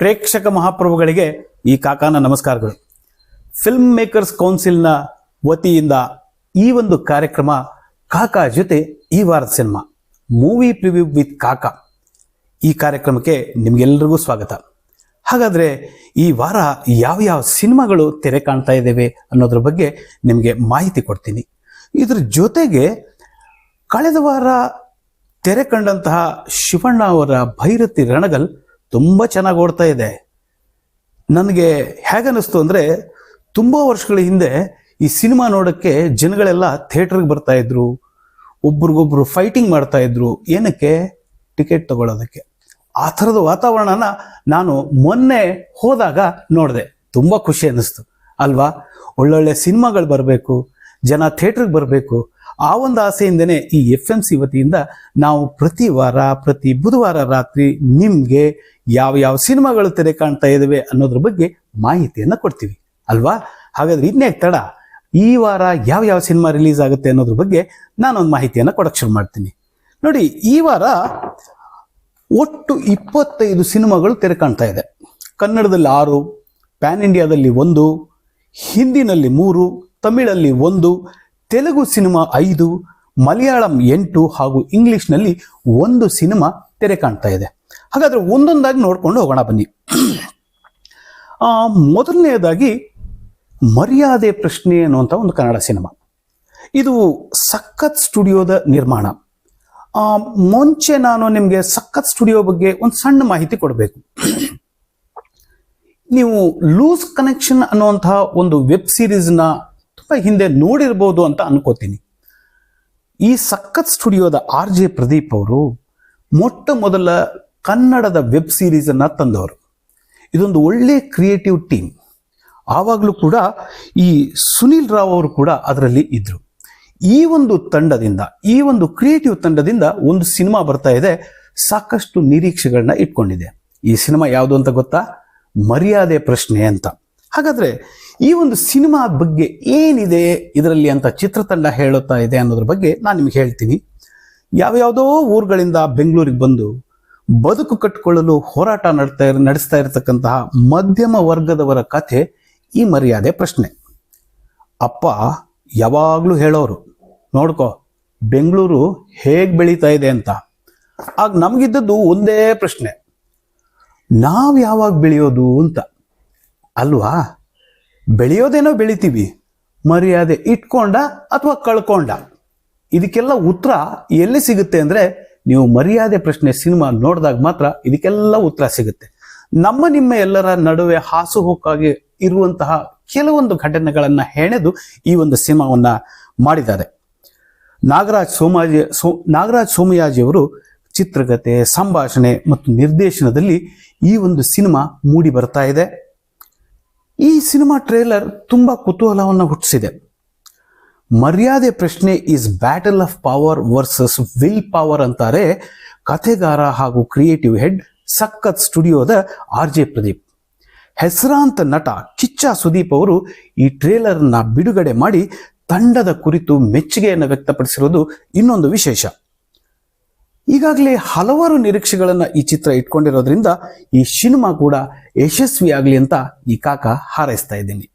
ಪ್ರೇಕ್ಷಕ ಮಹಾಪ್ರಭುಗಳಿಗೆ ಈ ಕಾಕಾನ ನಮಸ್ಕಾರಗಳು. ಫಿಲ್ಮ್ ಮೇಕರ್ಸ್ ಕೌನ್ಸಿಲ್ನ ವತಿಯಿಂದ ಈ ಒಂದು ಕಾರ್ಯಕ್ರಮ ಕಾಕಾ ಜೊತೆ ಈ ವಾರದ ಸಿನಿಮಾ ಮೂವಿ ಪ್ರಿವ್ಯೂ ವಿತ್ ಕಾಕಾ. ಈ ಕಾರ್ಯಕ್ರಮಕ್ಕೆ ನಿಮ್ಗೆಲ್ಲರಿಗೂ ಸ್ವಾಗತ. ಹಾಗಾದ್ರೆ ಈ ವಾರ ಯಾವ ಯಾವ ಸಿನಿಮಾಗಳು ತೆರೆ ಕಾಣ್ತಾ ಇದ್ದೇವೆ ಅನ್ನೋದ್ರ ಬಗ್ಗೆ ನಿಮಗೆ ಮಾಹಿತಿ ಕೊಡ್ತೀನಿ. ಇದ್ರ ಜೊತೆಗೆ ಕಳೆದ ವಾರ ತೆರೆ ಕಂಡಂತಹ ಶಿವಣ್ಣ ಅವರ ಭೈರತಿ ರಣಗಲ್ ತುಂಬ ಚೆನ್ನಾಗಿ ಓಡ್ತಾ ಇದೆ. ನನಗೆ ಹೇಗನ್ನಿಸ್ತು ಅಂದರೆ, ತುಂಬ ವರ್ಷಗಳ ಹಿಂದೆ ಈ ಸಿನಿಮಾ ನೋಡೋಕ್ಕೆ ಜನಗಳೆಲ್ಲ ಥಿಯೇಟ್ರಿಗೆ ಬರ್ತಾ ಇದ್ರು. ಒಬ್ರಿಗೊಬ್ರು ಫೈಟಿಂಗ್ ಮಾಡ್ತಾ ಇದ್ರು. ಏನಕ್ಕೆ? ಟಿಕೆಟ್ ತಗೊಳ್ಳೋದಕ್ಕೆ ಆ ಥರದ ವಾತಾವರಣನ ನಾನು ಮೊನ್ನೆ ಹೋದಾಗ ನೋಡಿದೆ. ತುಂಬ ಖುಷಿ ಅನ್ನಿಸ್ತು. ಅಲ್ವಾ? ಒಳ್ಳೊಳ್ಳೆ ಸಿನಿಮಾಗಳು ಬರಬೇಕು. ಜನ ಥಿಯೇಟ್ರಿಗೆ ಬರಬೇಕು. ಆ ಒಂದು ಆಸೆಯಿಂದನೇ ಈ ಎಫ್ ಎಂ ಸಿ ವತಿಯಿಂದ ನಾವು ಪ್ರತಿ ವಾರ, ಪ್ರತಿ ಬುಧವಾರ ರಾತ್ರಿ ನಿಮಗೆ ಯಾವ ಯಾವ ಸಿನಿಮಾಗಳು ತೆರೆ ಕಾಣ್ತಾ ಇದ್ದಾವೆ ಅನ್ನೋದ್ರ ಬಗ್ಗೆ ಮಾಹಿತಿಯನ್ನು ಕೊಡ್ತೀವಿ. ಅಲ್ವಾ? ಹಾಗಾದ್ರೆ ಇನ್ನೇ ತಡ. ಈ ವಾರ ಯಾವ ಯಾವ ಸಿನಿಮಾ ರಿಲೀಸ್ ಆಗುತ್ತೆ ಅನ್ನೋದ್ರ ಬಗ್ಗೆ ನಾನೊಂದು ಮಾಹಿತಿಯನ್ನು ಕೊಡಕ್ಕೆ ಶುರು ಮಾಡ್ತೀನಿ. ನೋಡಿ, ಈ ವಾರ ಒಟ್ಟು ಇಪ್ಪತ್ತೈದು ಸಿನಿಮಾಗಳು ತೆರೆ ಕಾಣ್ತಾ ಇದೆ. ಕನ್ನಡದಲ್ಲಿ ಆರು, ಪ್ಯಾನ್ ಇಂಡಿಯಾದಲ್ಲಿ ಒಂದು, ಹಿಂದಿನಲ್ಲಿ ಮೂರು, ತಮಿಳಲ್ಲಿ ಒಂದು ತೆಲುಗು ಸಿನಿಮಾ ಐದು, ಮಲಯಾಳಂ ಎಂಟು ಹಾಗೂ ಇಂಗ್ಲಿಷ್ನಲ್ಲಿ ಒಂದು ಸಿನಿಮಾ ತೆರೆ ಕಾಣ್ತಾ ಇದೆ. ಹಾಗಾದ್ರೆ ಒಂದೊಂದಾಗಿ ನೋಡ್ಕೊಂಡು ಹೋಗೋಣ ಬನ್ನಿ. ಮೊದಲನೆಯದಾಗಿ ಮರ್ಯಾದೆ ಪ್ರಶ್ನೆ ಅನ್ನುವಂಥ ಒಂದು ಕನ್ನಡ ಸಿನಿಮಾ. ಇದು ಸಖತ್ ಸ್ಟುಡಿಯೋದ ನಿರ್ಮಾಣ. ಮುಂಚೆ ನಾನು ನಿಮಗೆ ಸಖತ್ ಸ್ಟುಡಿಯೋ ಬಗ್ಗೆ ಒಂದು ಸಣ್ಣ ಮಾಹಿತಿ ಕೊಡಬೇಕು. ನೀವು ಲೂಸ್ ಕನೆಕ್ಷನ್ ಅನ್ನುವಂತಹ ಒಂದು ವೆಬ್ ಸೀರೀಸ್ನ ತುಂಬ ಹಿಂದೆ ನೋಡಿರ್ಬೋದು ಅಂತ ಅನ್ಕೋತೀನಿ. ಈ ಸಖತ್ ಸ್ಟುಡಿಯೋದ ಆರ್ ಜೆ ಪ್ರದೀಪ್ ಅವರು ಮೊಟ್ಟ ಮೊದಲ ಕನ್ನಡದ ವೆಬ್ ಸೀರೀಸನ್ನು ತಂದವರು. ಇದೊಂದು ಒಳ್ಳೆ ಕ್ರಿಯೇಟಿವ್ ಟೀಮ್. ಆವಾಗಲೂ ಕೂಡ ಈ ಸುನಿಲ್ ರಾವ್ ಅವರು ಕೂಡ ಅದರಲ್ಲಿ ಇದ್ರು. ಈ ಒಂದು ತಂಡದಿಂದ, ಈ ಒಂದು ಕ್ರಿಯೇಟಿವ್ ತಂಡದಿಂದ ಒಂದು ಸಿನಿಮಾ ಬರ್ತಾ ಇದೆ, ಸಾಕಷ್ಟು ನಿರೀಕ್ಷೆಗಳನ್ನ ಇಟ್ಕೊಂಡಿದೆ. ಈ ಸಿನಿಮಾ ಯಾವುದು ಅಂತ ಗೊತ್ತಾ? ಮರ್ಯಾದೆ ಪ್ರಶ್ನೆ ಅಂತ. ಹಾಗಾದ್ರೆ ಈ ಒಂದು ಸಿನಿಮಾ ಬಗ್ಗೆ ಏನಿದೆ ಇದರಲ್ಲಿ ಅಂತ ಚಿತ್ರತಂಡ ಹೇಳುತ್ತಾ ಇದೆ ಅನ್ನೋದ್ರ ಬಗ್ಗೆ ನಾನು ನಿಮ್ಗೆ ಹೇಳ್ತೀನಿ. ಯಾವ್ಯಾವುದೋ ಊರುಗಳಿಂದ ಬೆಂಗಳೂರಿಗೆ ಬಂದು ಬದುಕು ಕಟ್ಟಿಕೊಳ್ಳಲು ಹೋರಾಟ ನಡ್ತಾ ನಡೆಸ್ತಾ ಇರತಕ್ಕಂತಹ ಮಧ್ಯಮ ವರ್ಗದವರ ಕಥೆ ಈ ಮರ್ಯಾದೆ ಪ್ರಶ್ನೆ. ಅಪ್ಪ ಯಾವಾಗಲೂ ಹೇಳೋರು, ನೋಡ್ಕೋ, ಬೆಂಗಳೂರು ಹೇಗೆ ಬೆಳೀತಾ ಇದೆ ಅಂತ. ಆಗ ನಮಗಿದ್ದದ್ದು ಒಂದೇ ಪ್ರಶ್ನೆ. ನಾವು ಯಾವಾಗ ಬೆಳೆಯೋದು ಅಂತ. ಅಲ್ವಾ? ಬೆಳೆಯೋದೇನೋ ಬೆಳಿತೀವಿ, ಮರ್ಯಾದೆ ಇಟ್ಕೊಂಡ ಅಥವಾ ಕಳ್ಕೊಂಡ. ಇದಕ್ಕೆಲ್ಲ ಉತ್ತರ ಎಲ್ಲಿ ಸಿಗುತ್ತೆ ಅಂದರೆ, ನೀವು ಮರ್ಯಾದೆ ಪ್ರಶ್ನೆ ಸಿನಿಮಾ ನೋಡಿದಾಗ ಮಾತ್ರ ಇದಕ್ಕೆಲ್ಲ ಉತ್ತರ ಸಿಗುತ್ತೆ. ನಮ್ಮ ನಿಮ್ಮ ಎಲ್ಲರ ನಡುವೆ ಹಾಸುಹೊಕ್ಕಾಗಿ ಇರುವಂತಹ ಕೆಲವೊಂದು ಘಟನೆಗಳನ್ನು ಹೆಣೆದು ಈ ಒಂದು ಸಿನಿಮಾವನ್ನ ಮಾಡಿದ್ದಾರೆ. ನಾಗರಾಜ್ ಸೋಮಾಜಿ, ಸೋ, ನಾಗರಾಜ್ ಸೋಮಯಾಜಿಯವರು ಚಿತ್ರಕತೆ ಸಂಭಾಷಣೆ ಮತ್ತು ನಿರ್ದೇಶನದಲ್ಲಿ ಈ ಒಂದು ಸಿನಿಮಾ ಮೂಡಿ ಬರ್ತಾ ಇದೆ. ಈ ಸಿನಿಮಾ ಟ್ರೇಲರ್ ತುಂಬ ಕುತೂಹಲವನ್ನು ಹುಟ್ಟಿಸಿದೆ. ಮರ್ಯಾದೆ ಪ್ರಶ್ನೆ is battle of power versus will power ಅಂತಾರೆ ಕಥೆಗಾರ ಹಾಗೂ ಕ್ರಿಯೇಟಿವ್ ಹೆಡ್ ಸಖತ್ ಸ್ಟುಡಿಯೋದ ಆರ್ ಜೆ ಪ್ರದೀಪ್. ಹೆಸರಾಂತ ನಟ ಕಿಚ್ಚ ಸುದೀಪ್ ಅವರು ಈ ಟ್ರೇಲರ್ನ ಬಿಡುಗಡೆ ಮಾಡಿ ತಂಡದ ಕುರಿತು ಮೆಚ್ಚುಗೆಯನ್ನು ವ್ಯಕ್ತಪಡಿಸಿರೋದು ಇನ್ನೊಂದು ವಿಶೇಷ. ಈಗಾಗಲೇ ಹಲವಾರು ನಿರೀಕ್ಷೆಗಳನ್ನು ಈ ಚಿತ್ರ ಇಟ್ಕೊಂಡಿರೋದ್ರಿಂದ ಈ ಸಿನಿಮಾ ಕೂಡ ಯಶಸ್ವಿಯಾಗಲಿ ಅಂತ ಈ ಕಾಕ ಹಾರೈಸ್ತಾ ಇದ್ದೀನಿ.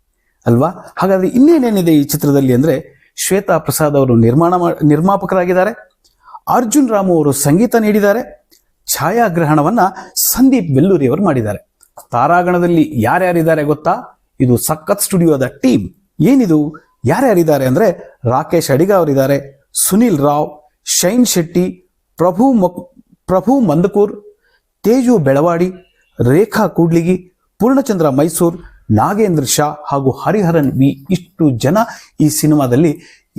ಅಲ್ವಾ? ಹಾಗಾದ್ರೆ ಇನ್ನೇನೇನಿದೆ ಈ ಚಿತ್ರದಲ್ಲಿ ಅಂದರೆ ಶ್ವೇತಾ ಪ್ರಸಾದ್ ಅವರು ನಿರ್ಮಾಣ ನಿರ್ಮಾಪಕರಾಗಿದ್ದಾರೆ. ಅರ್ಜುನ್ ರಾಮು ಅವರು ಸಂಗೀತ ನೀಡಿದ್ದಾರೆ. ಛಾಯಾಗ್ರಹಣವನ್ನು ಸಂದೀಪ್ ವೆಲ್ಲೂರಿ ಅವರು ಮಾಡಿದ್ದಾರೆ. ತಾರಾಗಣದಲ್ಲಿ ಯಾರ್ಯಾರಿದ್ದಾರೆ ಗೊತ್ತಾ? ಇದು ಸಖತ್ ಸ್ಟುಡಿಯೋದ ಟೀಮ್. ಏನಿದು? ಯಾರ್ಯಾರಿದ್ದಾರೆ ಅಂದರೆ ರಾಕೇಶ್ ಅಡಿಗ ಅವರಿದ್ದಾರೆ. ಸುನಿಲ್ ರಾವ್, ಶೈನ್ ಶೆಟ್ಟಿ ಪ್ರಭು ಪ್ರಭು ಮಂದಕೂರ್, ತೇಜು ಬೆಳವಾಡಿ, ರೇಖಾ ಕೂಡ್ಲಿಗಿ, ಪೂರ್ಣಚಂದ್ರ ಮೈಸೂರ್, ನಾಗೇಂದ್ರ ಶಾ ಹಾಗೂ ಹರಿಹರನ್ ವಿ ಇಷ್ಟು ಜನ ಈ ಸಿನಿಮಾದಲ್ಲಿ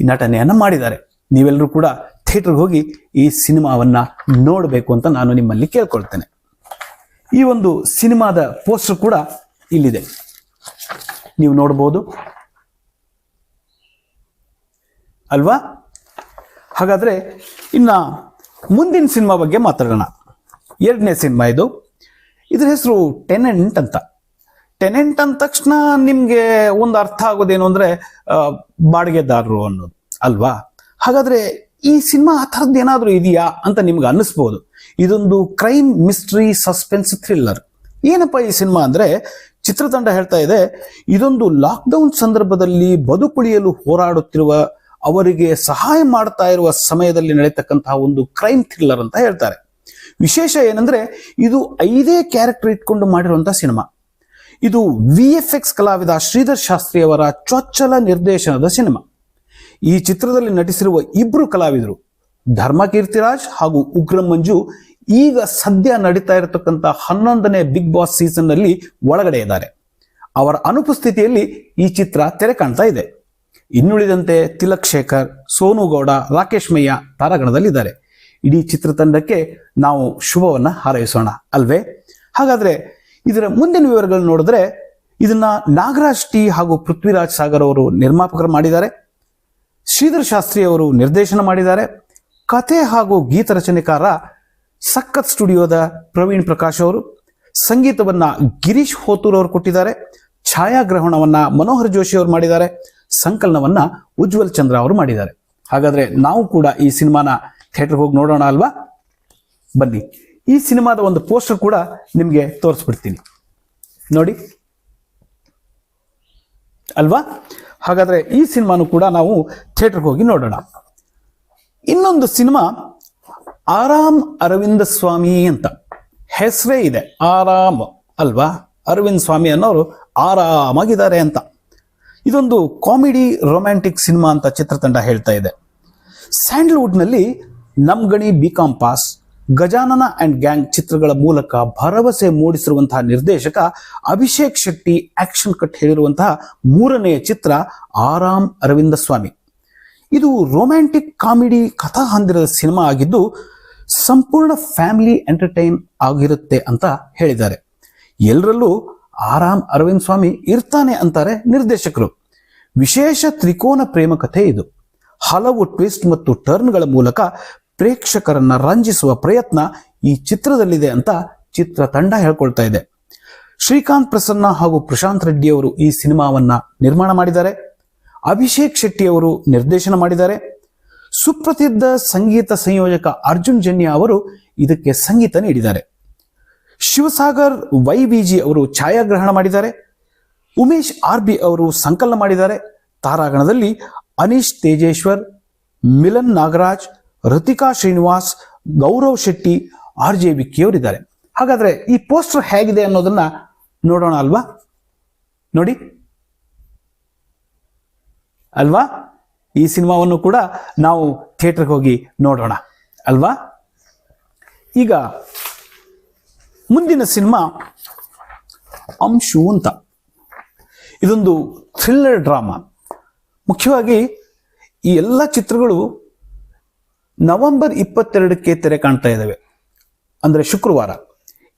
ನಟನೆಯನ್ನು ಮಾಡಿದ್ದಾರೆ. ನೀವೆಲ್ಲರೂ ಕೂಡ ಥಿಯೇಟರ್ಗೆ ಹೋಗಿ ಈ ಸಿನಿಮಾವನ್ನು ನೋಡಬೇಕು ಅಂತ ನಾನು ನಿಮ್ಮಲ್ಲಿ ಕೇಳ್ಕೊಳ್ತೇನೆ. ಈ ಒಂದು ಸಿನಿಮಾದ ಪೋಸ್ಟರ್ ಕೂಡ ಇಲ್ಲಿದೆ. ನೀವು ನೋಡಬಹುದು ಅಲ್ವಾ? ಹಾಗಾದ್ರೆ ಇನ್ನ ಮುಂದಿನ ಸಿನಿಮಾ ಬಗ್ಗೆ ಮಾತಾಡೋಣ. ಎರಡನೇ ಸಿನಿಮಾ ಇದು. ಇದ್ರ ಹೆಸರು ಟೆನೆಂಟ್ ಅಂತ. ಟೆನೆಂಟ್ ಅಂದ ತಕ್ಷಣ ನಿಮಗೆ ಒಂದು ಅರ್ಥ ಆಗೋದೇನು ಅಂದ್ರೆ ಬಾಡಿಗೆದಾರರು ಅನ್ನೋದು, ಅಲ್ವಾ? ಹಾಗಾದ್ರೆ ಈ ಸಿನಿಮಾ ಆ ಥರದ್ದು ಏನಾದರೂ ಇದೆಯಾ ಅಂತ ನಿಮ್ಗೆ ಅನ್ನಿಸ್ಬೋದು. ಇದೊಂದು ಕ್ರೈಮ್ ಮಿಸ್ಟ್ರಿ ಸಸ್ಪೆನ್ಸ್ ಥ್ರಿಲ್ಲರ್ ಏನಪ್ಪ ಈ ಸಿನಿಮಾ ಅಂದ್ರೆ, ಚಿತ್ರತಂಡ ಹೇಳ್ತಾ ಇದೆ, ಇದೊಂದು ಲಾಕ್ಡೌನ್ ಸಂದರ್ಭದಲ್ಲಿ ಬದುಕುಳಿಯಲು ಹೋರಾಡುತ್ತಿರುವ ಅವರಿಗೆ ಸಹಾಯ ಮಾಡ್ತಾ ಇರುವ ಸಮಯದಲ್ಲಿ ನಡೀತಕ್ಕಂತಹ ಒಂದು ಕ್ರೈಮ್ ಥ್ರಿಲ್ಲರ್ ಅಂತ ಹೇಳ್ತಾರೆ. ವಿಶೇಷ ಏನಂದ್ರೆ, ಇದು ಐದೇ ಕ್ಯಾರೆಕ್ಟರ್ ಇಟ್ಕೊಂಡು ಮಾಡಿರುವಂತಹ ಸಿನಿಮಾ ಇದು ವಿ ಎಫ್ ಎಕ್ಸ್ ಕಲಾವಿದ ಶ್ರೀಧರ್ ಶಾಸ್ತ್ರಿ ಅವರ ಚೊಚ್ಚಲ ನಿರ್ದೇಶನದ ಸಿನಿಮಾ ಈ ಚಿತ್ರದಲ್ಲಿ ನಟಿಸಿರುವ ಇಬ್ರು ಕಲಾವಿದರು ಧರ್ಮ ಕೀರ್ತಿರಾಜ್ ಹಾಗೂ ಉಗ್ರಂ ಮಂಜು, ಈಗ ಸದ್ಯ ನಡೀತಾ ಇರತಕ್ಕಂಥ ಹನ್ನೊಂದನೇ ಬಿಗ್ ಬಾಸ್ ಸೀಸನ್ನಲ್ಲಿ ಒಳಗಡೆ ಇದ್ದಾರೆ. ಅವರ ಅನುಪಸ್ಥಿತಿಯಲ್ಲಿ ಈ ಚಿತ್ರ ತೆರೆ ಕಾಣ್ತಾ ಇದೆ. ಇನ್ನುಳಿದಂತೆ ತಿಲಕ್ ಶೇಖರ್, ಸೋನು ಗೌಡ, ರಾಕೇಶ್ ಮಯ್ಯ ತಾರಾಗಣದಲ್ಲಿದ್ದಾರೆ. ಇಡೀ ಚಿತ್ರತಂಡಕ್ಕೆ ನಾವು ಶುಭವನ್ನು ಹಾರೈಸೋಣ ಅಲ್ವೇ? ಹಾಗಾದರೆ ಇದರ ಮುಂದಿನ ವಿವರಗಳು ನೋಡಿದ್ರೆ ಇದನ್ನ ನಾಗರಾಜ್ ಟಿ ಹಾಗೂ ಪೃಥ್ವಿರಾಜ್ ಸಾಗರ್ ಅವರು ನಿರ್ಮಾಪಕರು ಮಾಡಿದ್ದಾರೆ. ಶ್ರೀಧರ್ ಶಾಸ್ತ್ರಿ ಅವರು ನಿರ್ದೇಶನ ಮಾಡಿದ್ದಾರೆ. ಕಥೆ ಹಾಗೂ ಗೀತ ರಚನೆಕಾರ ಸಖತ್ ಸ್ಟುಡಿಯೋದ ಪ್ರವೀಣ್ ಪ್ರಕಾಶ್ ಅವರು, ಸಂಗೀತವನ್ನ ಗಿರೀಶ್ ಹೋತೂರ್ ಅವರು ಕೊಟ್ಟಿದ್ದಾರೆ. ಛಾಯಾಗ್ರಹಣವನ್ನು ಮನೋಹರ್ ಜೋಶಿ ಅವರು ಮಾಡಿದ್ದಾರೆ. ಸಂಕಲನವನ್ನ ಉಜ್ವಲ್ ಚಂದ್ರ ಅವರು ಮಾಡಿದ್ದಾರೆ. ಹಾಗಾದ್ರೆ ನಾವು ಕೂಡ ಈ ಸಿನಿಮಾನ ಥಿಯೇಟರ್ಗೆ ಹೋಗಿ ನೋಡೋಣ ಅಲ್ವಾ? ಬನ್ನಿ. ಈ ಸಿನಿಮಾದ ಒಂದು ಪೋಸ್ಟರ್ ಕೂಡ ನಿಮಗೆ ತೋರಿಸ್ಬಿಡ್ತೀನಿ. ನೋಡಿ. ಅಲ್ವಾ? ಹಾಗಾದ್ರೆ ಈ ಸಿನಿಮಾನು ಕೂಡ ನಾವು ಥಿಯೇಟರ್ಗೆ ಹೋಗಿ ನೋಡೋಣ. ಇನ್ನೊಂದು ಸಿನಿಮಾ ಆರಾಮ್ ಅರವಿಂದ ಸ್ವಾಮಿ ಅಂತ. ಹೆಸರೇ ಇದೆ. ಆರಾಮ್. ಅಲ್ವಾ? ಅರವಿಂದ್ ಸ್ವಾಮಿ ಅನ್ನೋರು ಆರಾಮಾಗಿದ್ದಾರೆ ಅಂತ. ಇದೊಂದು ಕಾಮಿಡಿ ರೊಮ್ಯಾಂಟಿಕ್ ಸಿನಿಮಾ ಅಂತ ಚಿತ್ರತಂಡ ಹೇಳ್ತಾ ಇದೆ. ಸ್ಯಾಂಡಲ್ವುಡ್ನಲ್ಲಿ Namgani BCom pass, Gajanana and gang ಚಿತ್ರಗಳ ಮೂಲಕ ಭರವಸೆ ಮೂಡಿಸಿರುವಂತಹ ನಿರ್ದೇಶಕ ಅಭಿಷೇಕ್ ಶೆಟ್ಟಿ ಆಕ್ಷನ್ ಕಟ್ ಹೇಳಿರುವಂತಹ ಮೂರನೆಯ ಚಿತ್ರ ಆರಾಮ್ ಅರವಿಂದ ಸ್ವಾಮಿ. ಇದು ರೊಮ್ಯಾಂಟಿಕ್ ಕಾಮಿಡಿ ಕಥಾ ಹೊಂದಿರದ ಸಿನಿಮಾ ಆಗಿದ್ದು ಸಂಪೂರ್ಣ ಫ್ಯಾಮಿಲಿ ಎಂಟರ್ಟೈನ್ ಆಗಿರುತ್ತೆ ಅಂತ ಹೇಳಿದ್ದಾರೆ. ಎಲ್ಲರಲ್ಲೂ ಆರಾಮ್ ಅರವಿಂದ್ ಸ್ವಾಮಿ ಇರ್ತಾನೆ ಅಂತಾರೆ ನಿರ್ದೇಶಕರು. ವಿಶೇಷ ತ್ರಿಕೋನ ಪ್ರೇಮ ಕಥೆ ಇದು. ಹಲವು ಟ್ವಿಸ್ಟ್ ಮತ್ತು ಟರ್ನ್ಗಳ ಮೂಲಕ ಪ್ರೇಕ್ಷಕರನ್ನ ರಂಜಿಸುವ ಪ್ರಯತ್ನ ಈ ಚಿತ್ರದಲ್ಲಿದೆ ಅಂತ ಚಿತ್ರ ತಂಡ ಹೇಳ್ಕೊಳ್ತಾ ಇದೆ. ಶ್ರೀಕಾಂತ್ ಪ್ರಸನ್ನ ಹಾಗೂ ಪ್ರಶಾಂತ್ ರೆಡ್ಡಿ ಅವರು ಈ ಸಿನಿಮಾವನ್ನ ನಿರ್ಮಾಣ ಮಾಡಿದ್ದಾರೆ. ಅಭಿಷೇಕ್ ಶೆಟ್ಟಿ ಅವರು ನಿರ್ದೇಶನ ಮಾಡಿದ್ದಾರೆ. ಸುಪ್ರಸಿದ್ಧ ಸಂಗೀತ ಸಂಯೋಜಕ ಅರ್ಜುನ್ ಜನ್ಯ ಅವರು ಇದಕ್ಕೆ ಸಂಗೀತ ನೀಡಿದ್ದಾರೆ. ಶಿವಸಾಗರ್ ವೈ ವಿಜಿ ಅವರು ಛಾಯಾಗ್ರಹಣ ಮಾಡಿದ್ದಾರೆ. ಉಮೇಶ್ ಆರ್ ಬಿ ಅವರು ಸಂಕಲನ ಮಾಡಿದ್ದಾರೆ. ತಾರಾಗಣದಲ್ಲಿ ಅನೀಶ್ ತೇಜೇಶ್ವರ್, ಮಿಲನ್ ನಾಗರಾಜ್ ಋತಿಕಾ ಶ್ರೀನಿವಾಸ್, ಗೌರವ್ ಶೆಟ್ಟಿ, ಆರ್ ಜೆ ವಿಕ್ಕಿ ಅವರಿದ್ದಾರೆ. ಹಾಗಾದ್ರೆ ಈ ಪೋಸ್ಟರ್ ಹೇಗಿದೆ ಅನ್ನೋದನ್ನ ನೋಡೋಣ ಅಲ್ವಾ? ನೋಡಿ. ಅಲ್ವಾ? ಈ ಸಿನಿಮಾವನ್ನು ಕೂಡ ನಾವು ಥಿಯೇಟರ್ಗೆ ಹೋಗಿ ನೋಡೋಣ. ಅಲ್ವಾ? ಈಗ ಮುಂದಿನ ಸಿನಿಮಾ ಅಂಶು ಅಂತ. ಇದೊಂದು ಥ್ರಿಲ್ಲರ್ ಡ್ರಾಮಾ. ಮುಖ್ಯವಾಗಿ ಈ ಎಲ್ಲ ಚಿತ್ರಗಳು ನವೆಂಬರ್ ಇಪ್ಪತ್ತೆರಡಕ್ಕೆ ತೆರೆ ಕಾಣ್ತಾ ಇದ್ದಾವೆ ಅಂದರೆ ಶುಕ್ರವಾರ.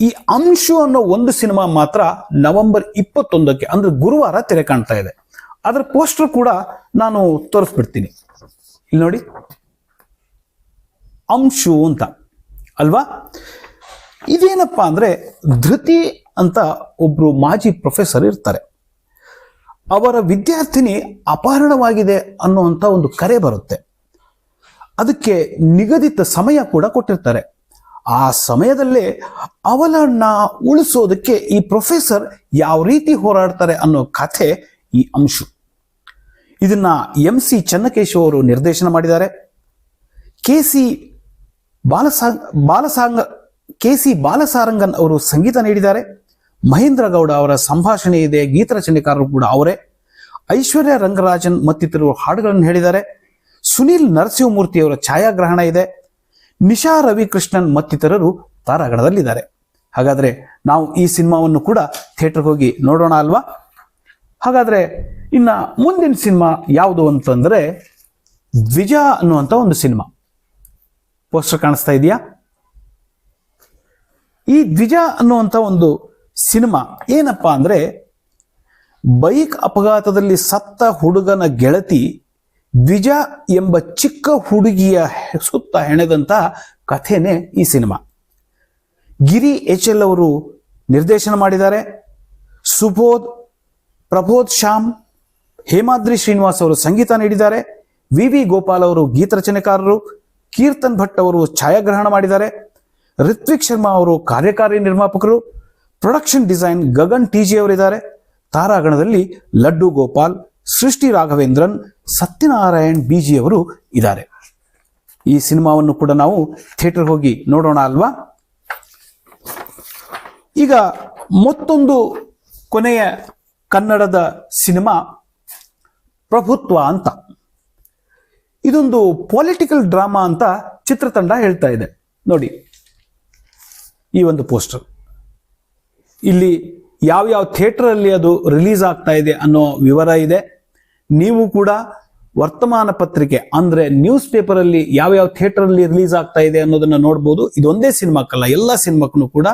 ಈ ಅಂಶು ಅನ್ನೋ ಒಂದು ಸಿನಿಮಾ ಮಾತ್ರ ನವೆಂಬರ್ ಇಪ್ಪತ್ತೊಂದಕ್ಕೆ, ಅಂದ್ರೆ ಗುರುವಾರ ತೆರೆ ಕಾಣ್ತಾ ಇದೆ. ಅದರ ಪೋಸ್ಟರ್ ಕೂಡ ನಾನು ತೋರಿಸ್ಬಿಡ್ತೀನಿ. ಇಲ್ಲಿ ನೋಡಿ. ಅಂಶು ಅಂತ. ಅಲ್ವಾ? ಇದೇನಪ್ಪ ಅಂದ್ರೆ ಧೃತಿ ಅಂತ ಒಬ್ಬರು ಮಾಜಿ ಪ್ರೊಫೆಸರ್ ಇರ್ತಾರೆ. ಅವರ ವಿದ್ಯಾರ್ಥಿನಿ ಅಪಹರಣವಾಗಿದೆ ಅನ್ನುವಂಥ ಒಂದು ಕರೆ ಬರುತ್ತೆ. ಅದಕ್ಕೆ ನಿಗದಿತ ಸಮಯ ಕೂಡ ಕೊಟ್ಟಿರ್ತಾರೆ. ಆ ಸಮಯದಲ್ಲೇ ಅವಳನ್ನ ಉಳಿಸೋದಕ್ಕೆ ಈ ಪ್ರೊಫೆಸರ್ ಯಾವ ರೀತಿ ಹೋರಾಡ್ತಾರೆ ಅನ್ನೋ ಕಥೆ ಈ ಅಂಶು. ಇದನ್ನ ಎಂ ಸಿ ಚನ್ನಕೇಶವ್ ಅವರು ನಿರ್ದೇಶನ ಮಾಡಿದ್ದಾರೆ. K C ಬಾಲಸಾಂಗ್ ಬಾಲಸಾಂಗ K C Balasarangan ಅವರು ಸಂಗೀತ ನೀಡಿದ್ದಾರೆ. ಮಹೇಂದ್ರ ಗೌಡ ಅವರ ಸಂಭಾಷಣೆ ಇದೆ, ಗೀತ ರಚನೆಕಾರರು ಕೂಡ ಅವರೇ. ಐಶ್ವರ್ಯ ರಂಗರಾಜನ್ ಮತ್ತಿತರರು ಹಾಡುಗಳನ್ನು ಹೇಳಿದ್ದಾರೆ. ಸುನೀಲ್ ನರಸಿಂಹಮೂರ್ತಿ ಅವರ ಛಾಯಾಗ್ರಹಣ ಇದೆ. ನಿಶಾ ರವಿಕೃಷ್ಣನ್ ಮತ್ತಿತರರು ತಾರಾಗಣದಲ್ಲಿದ್ದಾರೆ. ಹಾಗಾದ್ರೆ ನಾವು ಈ ಸಿನಿಮಾವನ್ನು ಕೂಡ ಥಿಯೇಟರ್ಗೆ ಹೋಗಿ ನೋಡೋಣ ಅಲ್ವಾ? ಹಾಗಾದ್ರೆ ಇನ್ನ ಮುಂದಿನ ಸಿನಿಮಾ ಯಾವುದು ಅಂತಂದ್ರೆ ದ್ವಿಜ ಅನ್ನುವಂಥ ಒಂದು ಸಿನಿಮಾ. ಪೋಸ್ಟರ್ ಕಾಣಿಸ್ತಾ ಇದೆಯಾ? ಈ ದ್ವಿಜ ಅನ್ನುವಂಥ ಒಂದು ಸಿನಿಮಾ ಏನಪ್ಪಾ ಅಂದ್ರೆ ಬೈಕ್ ಅಪಘಾತದಲ್ಲಿ ಸತ್ತ ಹುಡುಗನ ಗೆಳತಿ ದ್ವಿಜ ಎಂಬ ಚಿಕ್ಕ ಹುಡುಗಿಯ ಸುತ್ತ ಹೆಣೆದಂತ ಕಥೆನೇ ಈ ಸಿನಿಮಾ. ಗಿರಿ ಎಚ್ ಎಲ್ ಅವರು ನಿರ್ದೇಶನ ಮಾಡಿದ್ದಾರೆ. ಸುಬೋಧ್, ಪ್ರಬೋಧ್ ಶ್ಯಾಮ್, ಹೇಮಾದ್ರಿ ಶ್ರೀನಿವಾಸ್ ಅವರು ಸಂಗೀತ ನೀಡಿದ್ದಾರೆ. ವಿ ವಿ ಗೋಪಾಲ್ ಅವರು ಗೀತ ರಚನೆಕಾರರು. ಕೀರ್ತನ್ ಭಟ್ ಅವರು ಛಾಯಾಗ್ರಹಣ ಮಾಡಿದ್ದಾರೆ. ರಿತ್ವಿಕ್ ಶರ್ಮಾ ಅವರು ಕಾರ್ಯಕಾರಿ ನಿರ್ಮಾಪಕರು production design Gagan T G ಅವರಿದ್ದಾರೆ. ತಾರಾಗಣದಲ್ಲಿ ಲಡ್ಡು ಗೋಪಾಲ್, ಸೃಷ್ಟಿ ರಾಘವೇಂದ್ರನ್, ಸತ್ಯನಾರಾಯಣ್ ಬಿ ಜಿ ಅವರು ಇದ್ದಾರೆ. ಈ ಸಿನಿಮಾವನ್ನು ಕೂಡ ನಾವು ಥಿಯೇಟರ್ ಹೋಗಿ ನೋಡೋಣ ಅಲ್ವಾ? ಈಗ ಮತ್ತೊಂದು ಕೊನೆಯ ಕನ್ನಡದ ಸಿನಿಮಾ, ಪ್ರಭುತ್ವ ಅಂತ. ಇದೊಂದು ಪೊಲಿಟಿಕಲ್ ಡ್ರಾಮಾ ಅಂತ ಚಿತ್ರತಂಡ ಹೇಳ್ತಾ ಇದೆ. ನೋಡಿ ಈ ಒಂದು ಪೋಸ್ಟರ್. ಇಲ್ಲಿ ಯಾವ್ಯಾವ ಥಿಯೇಟರಲ್ಲಿ ಅದು ರಿಲೀಸ್ ಆಗ್ತಾ ಇದೆ ಅನ್ನೋ ವಿವರ ಇದೆ. ನೀವು ಕೂಡ ವರ್ತಮಾನ ಪತ್ರಿಕೆ, ಅಂದ್ರೆ ನ್ಯೂಸ್ ಪೇಪರಲ್ಲಿ ಯಾವ್ಯಾವ ಥಿಯೇಟರಲ್ಲಿ ರಿಲೀಸ್ ಆಗ್ತಾ ಇದೆ ಅನ್ನೋದನ್ನ ನೋಡ್ಬೋದು. ಇದೊಂದೇ ಸಿನಿಮಾಕ್ಕಲ್ಲ, ಎಲ್ಲ ಸಿನಿಮಾಕ್ಕೂ ಕೂಡ.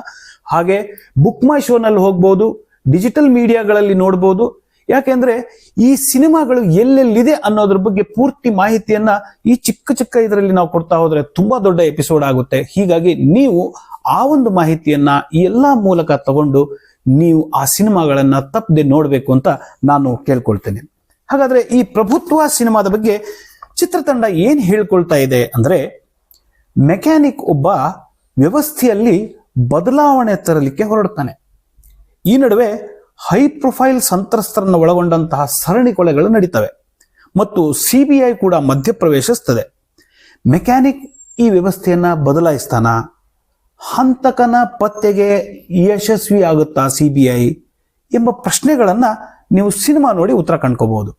ಹಾಗೆ ಬುಕ್ ಮೈ ಶೋನಲ್ಲಿ ಹೋಗ್ಬೋದು, ಡಿಜಿಟಲ್ ಮೀಡಿಯಾಗಳಲ್ಲಿ ನೋಡ್ಬೋದು. ಯಾಕೆಂದ್ರೆ ಈ ಸಿನಿಮಾಗಳು ಎಲ್ಲೆಲ್ಲಿದೆ ಅನ್ನೋದ್ರ ಬಗ್ಗೆ ಪೂರ್ತಿ ಮಾಹಿತಿಯನ್ನ ಈ ಚಿಕ್ಕ ಚಿಕ್ಕ ಇದರಲ್ಲಿ ನಾವು ಕೊಡ್ತಾ ಹೋದ್ರೆ ತುಂಬಾ ದೊಡ್ಡ ಎಪಿಸೋಡ್ ಆಗುತ್ತೆ. ಹೀಗಾಗಿ ನೀವು ಆ ಒಂದು ಮಾಹಿತಿಯನ್ನ ಈ ಎಲ್ಲ ಮೂಲಕ ತಗೊಂಡು ನೀವು ಆ ಸಿನಿಮಾಗಳನ್ನ ತಪ್ಪದೆ ನೋಡಬೇಕು ಅಂತ ನಾನು ಕೇಳ್ಕೊಳ್ತೇನೆ. ಹಾಗಾದ್ರೆ ಈ ಪ್ರಭುತ್ವ ಸಿನಿಮಾದ ಬಗ್ಗೆ ಚಿತ್ರತಂಡ ಏನ್ ಹೇಳ್ಕೊಳ್ತಾ ಇದೆ ಅಂದ್ರೆ, ಮೆಕ್ಯಾನಿಕ್ ಒಬ್ಬ ವ್ಯವಸ್ಥೆಯಲ್ಲಿ ಬದಲಾವಣೆ ತರಲಿಕ್ಕೆ ಹೊರಡ್ತಾನೆ. ಈ ನಡುವೆ ಹೈ ಪ್ರೊಫೈಲ್ ಸಂತ್ರಸ್ತರನ್ನು ಒಳಗೊಂಡಂತಹ ಸರಣಿ ಕೊಲೆಗಳು ನಡೀತವೆ ಮತ್ತು ಸಿಬಿಐ ಕೂಡ ಮಧ್ಯಪ್ರವೇಶಿಸ್ತದೆ. ಮೆಕ್ಯಾನಿಕ್ ಈ ವ್ಯವಸ್ಥೆಯನ್ನ ಬದಲಾಯಿಸ್ತಾನ? ಹಂತಕನ ಪತ್ತೆಗೆ ಯಶಸ್ವಿ ಆಗುತ್ತಾ ಸಿ ಬಿ ಐ ಎಂಬ ಪ್ರಶ್ನೆಗಳನ್ನು ನೀವು ಸಿನಿಮಾ ನೋಡಿ ಉತ್ತರ ಕಂಡ್ಕೋಬಹುದು.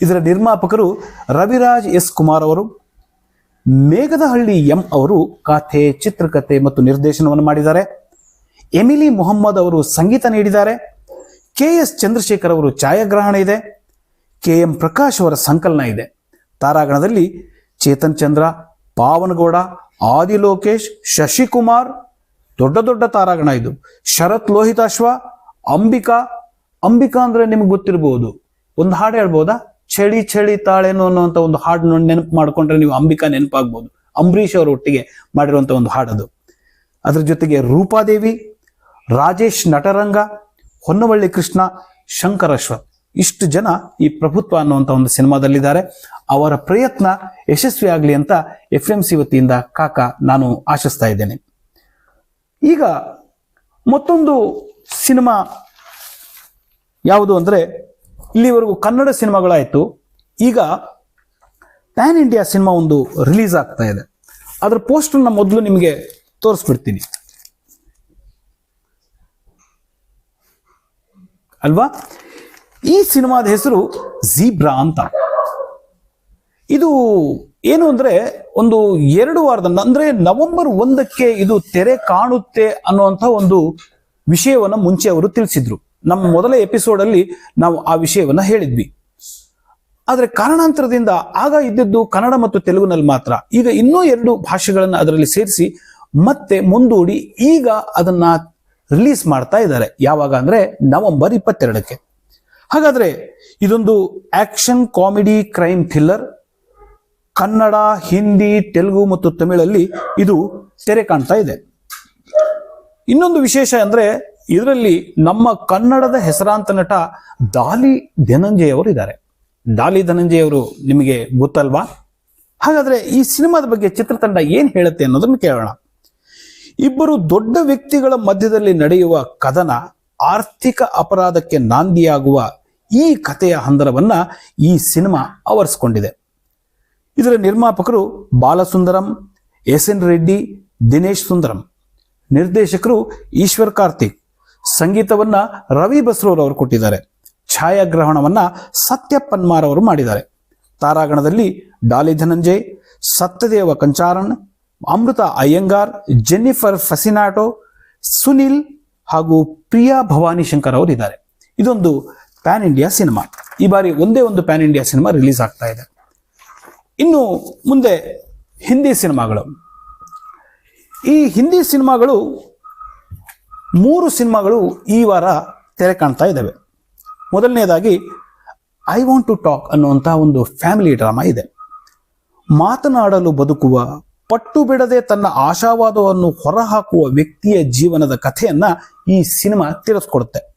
ಇದರ ನಿರ್ಮಾಪಕರು ರವಿರಾಜ್ ಎಸ್ ಕುಮಾರ್ ಅವರು, ಮೇಘದಹಳ್ಳಿ ಎಂ ಅವರು ಕಥೆ, ಚಿತ್ರಕಥೆ ಮತ್ತು ನಿರ್ದೇಶನವನ್ನು ಮಾಡಿದ್ದಾರೆ. ಎಮಿಲಿ ಮೊಹಮ್ಮದ್ ಅವರು ಸಂಗೀತ ನೀಡಿದ್ದಾರೆ. ಕೆ ಎಸ್ ಚಂದ್ರಶೇಖರ್ ಅವರು ಛಾಯಾಗ್ರಹಣ ಇದೆ. ಕೆ ಎಂ ಪ್ರಕಾಶ್ ಅವರ ಸಂಕಲನ ಇದೆ. ತಾರಾಗಣದಲ್ಲಿ ಚೇತನ್ ಚಂದ್ರ ಪಾವನಗೌಡ ಆದಿ ಲೋಕೇಶ್ ಶಶಿಕುಮಾರ್, ದೊಡ್ಡ ದೊಡ್ಡ ತಾರಾಗಣ ಇದು. ಶರತ್ ಲೋಹಿತಾಶ್ವ ಅಂಬಿಕಾ ಅಂಬಿಕಾ ಅಂದ್ರೆ ನಿಮ್ಗೆ ಗೊತ್ತಿರಬಹುದು ಒಂದು ಹಾಡು ಹೇಳ್ಬೋದಾ? ಚಳಿ ಚಳಿ ತಾಳೇನು ಅನ್ನುವಂಥ ಒಂದು ಹಾಡು ನೆನಪು ಮಾಡ್ಕೊಂಡ್ರೆ ನೀವು ಅಂಬಿಕಾ ನೆನಪಾಗ್ಬೋದು. ಅಂಬರೀಷ್ ಅವರ ಒಟ್ಟಿಗೆ ಮಾಡಿರುವಂಥ ಒಂದು ಹಾಡದು ಅದ್ರ ಜೊತೆಗೆ ರೂಪಾದೇವಿ, ರಾಜೇಶ್ ನಟರಂಗ, ಹೊನ್ನವಳ್ಳಿ ಕೃಷ್ಣ ಶಂಕರ್ ಅಶ್ವಥ್ ಇಷ್ಟು ಜನ ಈ ಪ್ರಭುತ್ವ ಅನ್ನುವಂಥ ಒಂದು ಸಿನಿಮಾದಲ್ಲಿದ್ದಾರೆ. ಅವರ ಪ್ರಯತ್ನ ಯಶಸ್ವಿ ಆಗಲಿ ಅಂತ ಎಫ್ ಎಂ ಸಿ ವತಿಯಿಂದ ಕಾಕ ನಾನು ಆಶಿಸ್ತಾ ಇದ್ದೇನೆ. ಈಗ ಮತ್ತೊಂದು ಸಿನಿಮಾ ಯಾವುದು ಅಂದರೆ ಇಲ್ಲಿವರೆಗೂ ಕನ್ನಡ ಸಿನಿಮಾಗಳಾಯಿತು. ಈಗ ಪ್ಯಾನ್ ಇಂಡಿಯಾ ಸಿನಿಮಾ ಒಂದು ರಿಲೀಸ್ ಆಗ್ತಾ ಇದೆ. ಅದರ ಪೋಸ್ಟರ್ನ ಮೊದಲು ನಿಮಗೆ ತೋರಿಸ್ಬಿಡ್ತೀನಿ. ಅಲ್ವಾ? ಈ ಸಿನಿಮಾದ ಹೆಸರು ಝೀಬ್ರಾ ಅಂತ. ಇದು ಏನು ಅಂದ್ರೆ ಒಂದು ಎರಡು ವಾರದ ಅಂದ್ರೆ ನವೆಂಬರ್ ಒಂದಕ್ಕೆ ಇದು ತೆರೆ ಕಾಣುತ್ತೆ ಅನ್ನುವಂಥ ಒಂದು ವಿಷಯವನ್ನ ಮುಂಚೆ ಅವರು ತಿಳಿಸಿದ್ರು. ನಮ್ಮ ಮೊದಲ ಎಪಿಸೋಡ್ ಅಲ್ಲಿ ನಾವು ಆ ವಿಷಯವನ್ನ ಹೇಳಿದ್ವಿ. ಆದರೆ ಕಾರಣಾಂತರದಿಂದ ಆಗ ಇದ್ದದ್ದು ಕನ್ನಡ ಮತ್ತು ತೆಲುಗುನಲ್ಲಿ ಮಾತ್ರ. ಈಗ ಇನ್ನೂ ಎರಡು ಭಾಷೆಗಳನ್ನು ಅದರಲ್ಲಿ ಸೇರಿಸಿ ಮತ್ತೆ ಮುಂದೂಡಿ ಈಗ ಅದನ್ನ ರಿಲೀಸ್ ಮಾಡ್ತಾ ಇದ್ದಾರೆ. ಯಾವಾಗ ಅಂದ್ರೆ ನವೆಂಬರ್ ಇಪ್ಪತ್ತೆರಡಕ್ಕೆ. ಹಾಗಾದ್ರೆ ಇದೊಂದು action, comedy, crime thriller. Kannada, Hindi, Telugu ಮತ್ತು ತಮಿಳಲ್ಲಿ ಇದು ತೆರೆ ಕಾಣ್ತಾ ಇದೆ. ಇನ್ನೊಂದು ವಿಶೇಷ ಅಂದ್ರೆ ಇದರಲ್ಲಿ ನಮ್ಮ ಕನ್ನಡದ ಹೆಸರಾಂತ ನಟ ದಾಲಿ ಧನಂಜಯ ಅವರು ಇದ್ದಾರೆ. ದಾಲಿ ಧನಂಜಯ ಅವರು ನಿಮಗೆ ಗೊತ್ತಲ್ವಾ? ಹಾಗಾದ್ರೆ ಈ ಸಿನಿಮಾದ ಬಗ್ಗೆ ಚಿತ್ರತಂಡ ಏನು ಹೇಳುತ್ತೆ ಅನ್ನೋದನ್ನು ಕೇಳೋಣ. ಇಬ್ಬರು ದೊಡ್ಡ ವ್ಯಕ್ತಿಗಳ ಮಧ್ಯದಲ್ಲಿ ನಡೆಯುವ ಕದನ ಆರ್ಥಿಕ ಅಪರಾಧಕ್ಕೆ ನಾಂದಿಯಾಗುವ ಈ ಕಥೆಯ ಹಂದರವನ್ನು ಈ ಸಿನಿಮಾ ಆವರಿಸಿಕೊಂಡಿದೆ. ಇದರ ನಿರ್ಮಾಪಕರು ಬಾಲಸುಂದರಂ, ಎಸ್ ಎನ್ ರೆಡ್ಡಿ, ದಿನೇಶ್ ಸುಂದರಂ. ನಿರ್ದೇಶಕರು ಈಶ್ವರ್ ಕಾರ್ತಿಕ್. ಸಂಗೀತವನ್ನ ರವಿ ಬಸ್ರೂರವರು ಕೊಟ್ಟಿದ್ದಾರೆ. ಛಾಯಾಗ್ರಹಣವನ್ನ ಸತ್ಯ ಪನ್ಮಾರ್ ಅವರು ಮಾಡಿದ್ದಾರೆ. ತಾರಾಗಣದಲ್ಲಿ ಡಾಲಿ ಧನಂಜಯ್, ಸತ್ಯದೇವ ಕಂಚಾರಣ್ ಅಮೃತ ಅಯ್ಯಂಗಾರ್, ಜೆನ್ನಿಫರ್ ಫಸಿನಾಟೋ, ಸುನಿಲ್ ಹಾಗೂ ಪ್ರಿಯಾ ಭವಾನಿ ಶಂಕರ್ ಅವರಿದ್ದಾರೆ. ಇದೊಂದು ಪ್ಯಾನ್ ಇಂಡಿಯಾ ಸಿನಿಮಾ ಈ ಬಾರಿ ಒಂದೇ ಒಂದು ಪ್ಯಾನ್ ಇಂಡಿಯಾ ಸಿನಿಮಾ ರಿಲೀಸ್ ಆಗ್ತಾ ಇದೆ. ಇನ್ನು ಮುಂದೆ ಹಿಂದಿ ಸಿನಿಮಾಗಳು ಈ ಹಿಂದಿ ಸಿನಿಮಾಗಳು ಮೂರು ಸಿನಿಮಾಗಳು ಈ ವಾರ ತೆರೆ ಕಾಣ್ತಾ ಇದ್ದಾವೆ. ಮೊದಲನೇದಾಗಿ ಐ ವಾಂಟ್ ಟು ಟಾಕ್ ಅನ್ನುವಂಥ ಒಂದು ಫ್ಯಾಮಿಲಿ ಡ್ರಾಮಾ ಇದೆ. ಮಾತನಾಡಲು ಬದುಕುವ, ಪಟ್ಟು ಬಿಡದೆ ತನ್ನ ಆಶಾವಾದವನ್ನು ಹೊರಹಾಕುವ ವ್ಯಕ್ತಿಯ ಜೀವನದ ಕಥೆಯನ್ನು ಈ ಸಿನಿಮಾ ತಿಳಿಸ್ಕೊಡುತ್ತೆ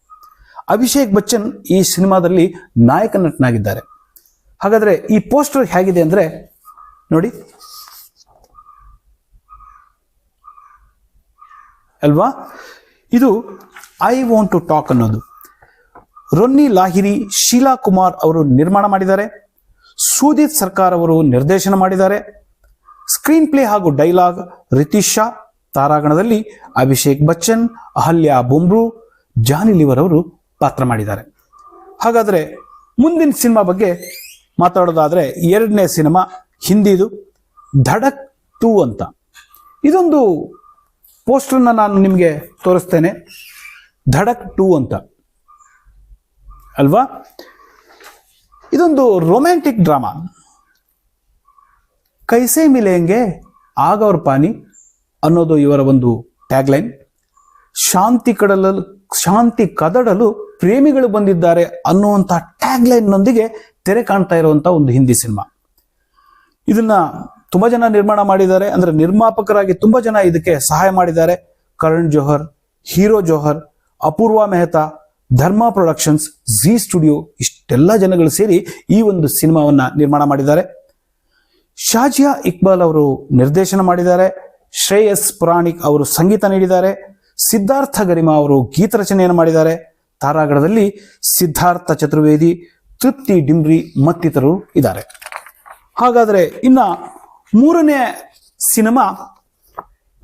ಅಭಿಷೇಕ್ ಬಚ್ಚನ್ ಈ ಸಿನಿಮಾದಲ್ಲಿ ನಾಯಕ ನಟನಾಗಿದ್ದಾರೆ. ಹಾಗಾದ್ರೆ ಈ ಪೋಸ್ಟರ್ ಹೇಗಿದೆ ಅಂದ್ರೆ, ನೋಡಿ. ಅಲ್ವಾ? ಇದು ಐ ವಾಂಟ್ ಟು ಟಾಕ್ ಅನ್ನೋದು. ರೊನ್ನಿ ಲಾಹಿರಿ, ಶೀಲಾ ಕುಮಾರ್ ಅವರು ನಿರ್ಮಾಣ ಮಾಡಿದ್ದಾರೆ. ಸುದೀಪ್ ಸರ್ಕಾರ್ ಅವರು ನಿರ್ದೇಶನ ಮಾಡಿದ್ದಾರೆ. ಸ್ಕ್ರೀನ್ ಪ್ಲೇ ಹಾಗೂ ಡೈಲಾಗ್ ರಿತೀಶ್ ಶಾ, ತಾರಾಗಣದಲ್ಲಿ ಅಭಿಷೇಕ್ ಬಚ್ಚನ್, ಅಹಲ್ಯಾ ಬೊಂಬ್ರು ಜಾನಿ ಲಿವರ್ ಅವರು ಪಾತ್ರ ಮಾಡಿದ್ದಾರೆ. ಹಾಗಾದರೆ ಮುಂದಿನ ಸಿನಿಮಾ ಬಗ್ಗೆ ಮಾತಾಡೋದಾದ್ರೆ ಎರಡನೇ ಸಿನಿಮಾ ಹಿಂದಿದು ಧಡಕ್ ಟೂ ಅಂತ. ಇದೊಂದು ಪೋಸ್ಟರ್ನ ನಾನು ನಿಮಗೆ ತೋರಿಸ್ತೇನೆ. ಧಡಕ್ ಟೂ ಅಂತ. ಅಲ್ವಾ? ಇದೊಂದು ರೊಮ್ಯಾಂಟಿಕ್ ಡ್ರಾಮಾ ಕೈಸೆ ಮಿಲೆಂಗೆ ಆಗವ್ರ ಪಾನಿ ಅನ್ನೋದು ಇವರ ಒಂದು ಟ್ಯಾಗ್ಲೈನ್ ಶಾಂತಿ ಕಡಲಲು, ಶಾಂತಿ ಕದಡಲು ಪ್ರೇಮಿಗಳು ಬಂದಿದ್ದಾರೆ ಅನ್ನುವಂಥ ಟ್ಯಾಗ್ಲೈನ್ನೊಂದಿಗೆ ತೆರೆ ಕಾಣ್ತಾ ಇರುವಂಥ ಒಂದು ಹಿಂದಿ ಸಿನಿಮಾ. ಇದನ್ನ ತುಂಬಾ ಜನ ನಿರ್ಮಾಣ ಮಾಡಿದ್ದಾರೆ. ಅಂದ್ರೆ ನಿರ್ಮಾಪಕರಾಗಿ ತುಂಬಾ ಜನ ಇದಕ್ಕೆ ಸಹಾಯ ಮಾಡಿದ್ದಾರೆ. Karan Johar, Hiroo Johar, Apoorva Mehta, Dharma productions, G studio, ಇಷ್ಟೆಲ್ಲ ಜನಗಳು ಸೇರಿ ಈ ಒಂದು ಸಿನಿಮಾವನ್ನ ನಿರ್ಮಾಣ ಮಾಡಿದ್ದಾರೆ. ಶಾಜಿಯಾ ಇಕ್ಬಾಲ್ ಅವರು ನಿರ್ದೇಶನ ಮಾಡಿದ್ದಾರೆ. ಶ್ರೇಯಸ್ ಪುರಾಣಿಕ್ ಅವರು ಸಂಗೀತ ನೀಡಿದ್ದಾರೆ. ಸಿದ್ಧಾರ್ಥ ಗರಿಮಾ ಅವರು ಗೀತ ರಚನೆಯನ್ನು ಮಾಡಿದ್ದಾರೆ. ತಾರಾಗಢದಲ್ಲಿ ಸಿದ್ಧಾರ್ಥ ಚತುರ್ವೇದಿ, ತೃಪ್ತಿ ಡಿಮ್ರಿ ಮತ್ತಿತರರು ಇದ್ದಾರೆ. ಹಾಗಾದರೆ ಇನ್ನ ಮೂರನೇ ಸಿನಿಮಾ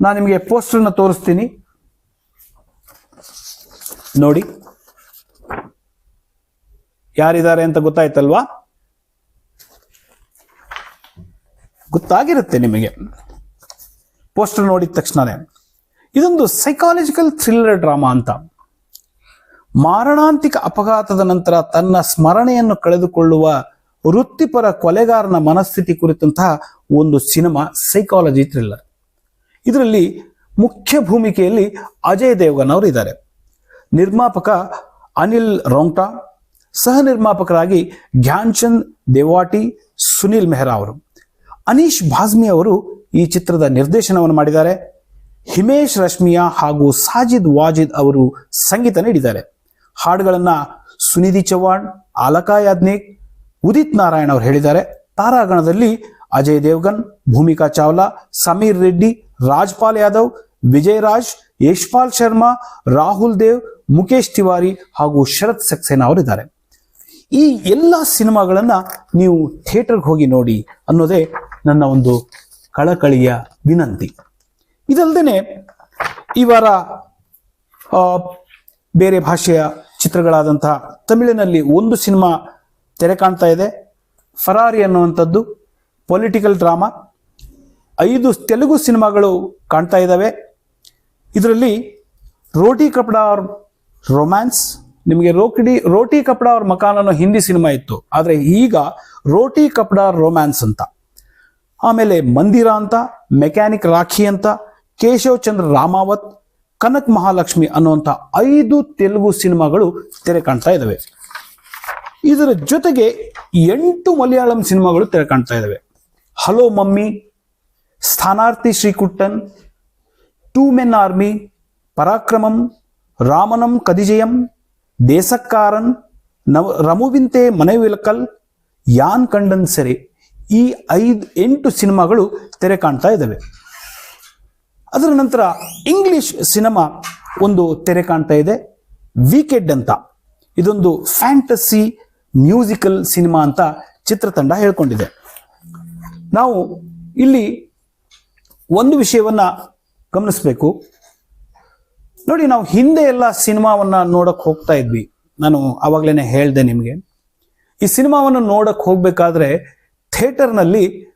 ನಾನು ನಿಮಗೆ ಪೋಸ್ಟರ್ನ ತೋರಿಸ್ತೀನಿ. ನೋಡಿ. ಯಾರಿದ್ದಾರೆ ಅಂತ ಗೊತ್ತಾಯ್ತಲ್ವಾ? ಗೊತ್ತಾಗಿರುತ್ತೆ ನಿಮಗೆ. ಪೋಸ್ಟರ್ ನೋಡಿದ ತಕ್ಷಣನೇ. ಇದೊಂದು ಸೈಕಾಲಜಿಕಲ್ ಥ್ರಿಲ್ಲರ್ ಡ್ರಾಮಾ ಅಂತ. ಮಾರಣಾಂತಿಕ ಅಪಘಾತದ ನಂತರ ತನ್ನ ಸ್ಮರಣೆಯನ್ನು ಕಳೆದುಕೊಳ್ಳುವ ವೃತ್ತಿಪರ ಕೊಲೆಗಾರನ ಮನಸ್ಥಿತಿ ಕುರಿತಂತಹ ಒಂದು ಸಿನಿಮಾ ಸೈಕಾಲಜಿ ಥ್ರಿಲ್ಲರ್. ಇದರಲ್ಲಿ ಮುಖ್ಯ ಭೂಮಿಕೆಯಲ್ಲಿ ಅಜಯ್ ದೇವ್ಗನ್ ಅವರು ಇದ್ದಾರೆ. ನಿರ್ಮಾಪಕ ಅನಿಲ್ ರೋಂಗ್ಟಾ, ಸಹ ನಿರ್ಮಾಪಕರಾಗಿ ಧ್ಯಾನ್ಚಂದ್ ದೇವಾಟಿ, ಸುನಿಲ್ ಮೆಹ್ರಾ ಅವರು. ಅನೀಶ್ ಭಾಜ್ಮಿ ಅವರು ಈ ಚಿತ್ರದ ನಿರ್ದೇಶನವನ್ನು ಮಾಡಿದ್ದಾರೆ. ಹಿಮೇಶ್ ರಶ್ಮಿಯಾ ಹಾಗೂ ಸಾಜಿದ್ ವಾಜಿದ್ ಅವರು ಸಂಗೀತ ನೀಡಿದ್ದಾರೆ. ಹಾಡುಗಳನ್ನ ಸುನಿಧಿ ಚೌಹಾಣ್, ಆಲಕಾ ಯಾಜ್ನಿಕ್, ಉದಿತ್ ನಾರಾಯಣ್ ಅವರು ಹೇಳಿದ್ದಾರೆ. ತಾರಾಗಣದಲ್ಲಿ ಅಜಯ್ ದೇವ್ಗನ್, ಭೂಮಿಕಾ ಚಾವ್ಲಾ, ಸಮೀರ್ ರೆಡ್ಡಿ, ರಾಜ್ಪಾಲ್ ಯಾದವ್ ವಿಜಯ್ ರಾಜ್ ಯಶ್ಪಾಲ್ ಶರ್ಮಾ, ರಾಹುಲ್ ದೇವ್ ಮುಖೇಶ್ ತಿವಾರಿ ಹಾಗೂ ಶರತ್ ಸಕ್ಸೇನಾ ಅವರಿದ್ದಾರೆ ಈ ಎಲ್ಲ ಸಿನಿಮಾಗಳನ್ನ ನೀವು ಥಿಯೇಟರ್ಗೆ ಹೋಗಿ ನೋಡಿ ಅನ್ನೋದೇ ನನ್ನ ಒಂದು ಕಳಕಳಿಯ ವಿನಂತಿ. ಇದಲ್ಲದೆ ಈ ವಾರ ಬೇರೆ ಭಾಷೆಯ ಚಿತ್ರಗಳಾದಂತಹ ತಮಿಳಿನಲ್ಲಿ ಒಂದು ಸಿನಿಮಾ ತೆರೆ ಕಾಣ್ತಾ ಇದೆ. ಫರಾರಿ ಅನ್ನುವಂಥದ್ದು ಪೊಲಿಟಿಕಲ್ ಡ್ರಾಮಾ. ಐದು ತೆಲುಗು ಸಿನಿಮಾಗಳು ಕಾಣ್ತಾ ಇದ್ದಾವೆ. ಇದರಲ್ಲಿ ರೋಟಿ ಕಪಡ ಅವ್ರ ರೊಮ್ಯಾನ್ಸ್ ನಿಮಗೆ ರೋಕಿಡಿ, ರೋಟಿ ಕಪಡ ಅವ್ರ ಮಕಾನ್ ಅನ್ನೋ ಹಿಂದಿ ಸಿನಿಮಾ ಇತ್ತು. ಆದರೆ ಈಗ ರೋಟಿ ಕಪಡ ರೊಮ್ಯಾನ್ಸ್ ಅಂತ. ಆಮೇಲೆ ಮಂದಿರ ಅಂತ, ಮೆಕ್ಯಾನಿಕ್ ರಾಖಿ ಅಂತ, ಕೇಶವ್ ಚಂದ್ರ ರಾಮಾವತ್ ಕನಕ್ ಮಹಾಲಕ್ಷ್ಮಿ ಅನ್ನುವಂಥ ಐದು ತೆಲುಗು ಸಿನಿಮಾಗಳು ತೆರೆ ಕಾಣ್ತಾ ಇದ್ದಾವೆ ಇದರ ಜೊತೆಗೆ ಎಂಟು ಮಲಯಾಳಂ ಸಿನಿಮಾಗಳು ತೆರೆ ಕಾಣ್ತಾ ಇದ್ದಾವೆ hello mummy, Sthanarthi Sreekuttan, two men army, Parakramam, ರಾಮನಂ ಕದಿಜಯಂ, ದೇಸಕ್ಕಾರನ್, ನವ ರಮುವಿಂತೆ ಮನೆವಿಲಕಲ್ ಯಾನ್ ಕಂಡನ್ ಸೆರೆ ಈ ಐದು ಎಂಟು ಸಿನಿಮಾಗಳು ತೆರೆ ಕಾಣ್ತಾ ಇದ್ದಾವೆ ಅದರ ನಂತರ ಇಂಗ್ಲಿಷ್ ಸಿನಿಮಾ ಒಂದು ತೆರೆ ಕಾಣ್ತಾ ಇದೆ. ವೀಕೆಡ್ ಅಂತ. ಇದೊಂದು ಫ್ಯಾಂಟಸಿ ಮ್ಯೂಸಿಕಲ್ ಸಿನಿಮಾ ಅಂತ ಚಿತ್ರತಂಡ ಹೇಳ್ಕೊಂಡಿದೆ. ನಾವು ಇಲ್ಲಿ ಒಂದು ವಿಷಯವನ್ನ ಗಮನಿಸಬೇಕು. ನೋಡಿ, ನಾವು ಹಿಂದೆ ಎಲ್ಲ ಸಿನಿಮಾವನ್ನ ನೋಡಕ್ ಹೋಗ್ತಾ ಇದ್ವಿ. ನಾನು ಆವಾಗಲೇ ಹೇಳ್ದೆ ನಿಮಗೆ. ಈ ಸಿನಿಮಾವನ್ನು ನೋಡಕ್ ಹೋಗ್ಬೇಕಾದ್ರೆ ಥಿಯೇಟರ್ನಲ್ಲಿ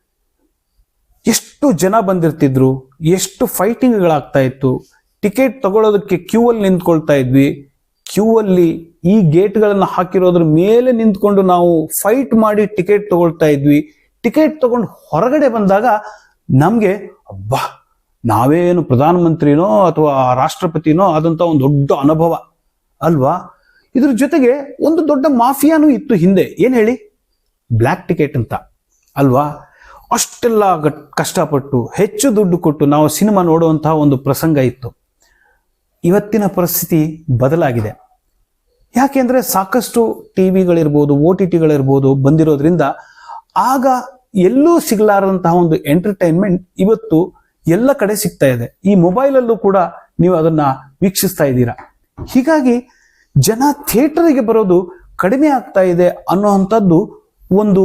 ಎಷ್ಟು ಜನ ಬಂದಿರ್ತಿದ್ರು, ಎಷ್ಟು ಫೈಟಿಂಗ್ಗಳಾಗ್ತಾ ಇತ್ತು ಟಿಕೆಟ್ ತಗೊಳ್ಳೋದಕ್ಕೆ ಕ್ಯೂ ಅಲ್ಲಿ ನಿಂತ್ಕೊಳ್ತಾ ಇದ್ವಿ. ಕ್ಯೂ ಅಲ್ಲಿ ಈ ಗೇಟ್ಗಳನ್ನು ಹಾಕಿರೋದ್ರ ಮೇಲೆ ನಿಂತ್ಕೊಂಡು ನಾವು ಫೈಟ್ ಮಾಡಿ ಟಿಕೆಟ್ ತಗೊಳ್ತಾ ಇದ್ವಿ. ಟಿಕೆಟ್ ತಗೊಂಡು ಹೊರಗಡೆ ಬಂದಾಗ ನಮಗೆ, ಅಬ್ಬಾ, ನಾವೇನು ಪ್ರಧಾನಮಂತ್ರಿನೋ ಅಥವಾ ರಾಷ್ಟ್ರಪತಿನೋ ಆದಂತ ಒಂದು ದೊಡ್ಡ ಅನುಭವ ಅಲ್ವಾ? ಇದ್ರ ಜೊತೆಗೆ ಒಂದು ದೊಡ್ಡ ಮಾಫಿಯಾನು ಇತ್ತು ಹಿಂದೆ. ಏನು ಹೇಳಿ? ಬ್ಲ್ಯಾಕ್ ಟಿಕೆಟ್ ಅಂತ. ಅಲ್ವಾ? ಅಷ್ಟೆಲ್ಲ ಕಷ್ಟಪಟ್ಟು, ಹೆಚ್ಚು ದುಡ್ಡು ಕೊಟ್ಟು ನಾವು ಸಿನಿಮಾ ನೋಡುವಂತಹ ಒಂದು ಪ್ರಸಂಗ ಇತ್ತು. ಇವತ್ತಿನ ಪರಿಸ್ಥಿತಿ ಬದಲಾಗಿದೆ. ಯಾಕೆಂದ್ರೆ ಸಾಕಷ್ಟು ಟಿ ವಿಗಳಿರ್ಬೋದು, ಓ ಟಿ ಟಿಗಳಿರ್ಬೋದು ಬಂದಿರೋದ್ರಿಂದ ಆಗ ಎಲ್ಲೂ ಸಿಗಲಾರದಂತಹ ಒಂದು ಎಂಟರ್ಟೈನ್ಮೆಂಟ್ ಇವತ್ತು ಎಲ್ಲ ಕಡೆ ಸಿಗ್ತಾ ಇದೆ. ಈ ಮೊಬೈಲಲ್ಲೂ ಕೂಡ ನೀವು ಅದನ್ನ ವೀಕ್ಷಿಸ್ತಾ ಇದ್ದೀರಾ. ಹೀಗಾಗಿ ಜನ ಥಿಯೇಟರ್ಗೆ ಬರೋದು ಕಡಿಮೆ ಆಗ್ತಾ ಇದೆ ಅನ್ನುವಂಥದ್ದು ಒಂದು